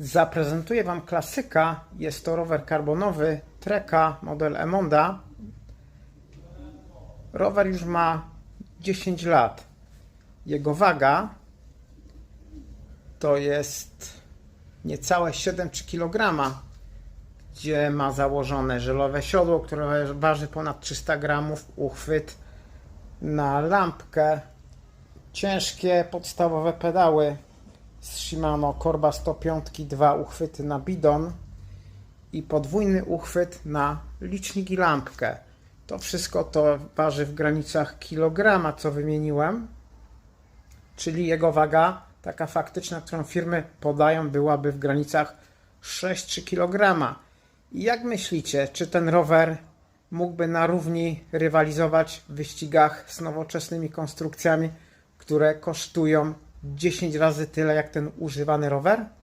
Zaprezentuję Wam klasyka. Jest to rower karbonowy Treka model Emonda. Rower już ma 10 lat. Jego waga to jest niecałe 7 kg, gdzie ma założone żelowe siodło, które waży ponad 300 gramów, uchwyt na lampkę, ciężkie podstawowe pedały z Shimano Korba 105, dwa uchwyty na bidon i podwójny uchwyt na licznik i lampkę. To wszystko to waży w granicach kilograma, co wymieniłem, czyli jego waga, taka faktyczna, którą firmy podają, byłaby w granicach 6-3 kg. I jak myślicie, czy ten rower mógłby na równi rywalizować w wyścigach z nowoczesnymi konstrukcjami, które kosztują 10 razy tyle jak ten używany rower?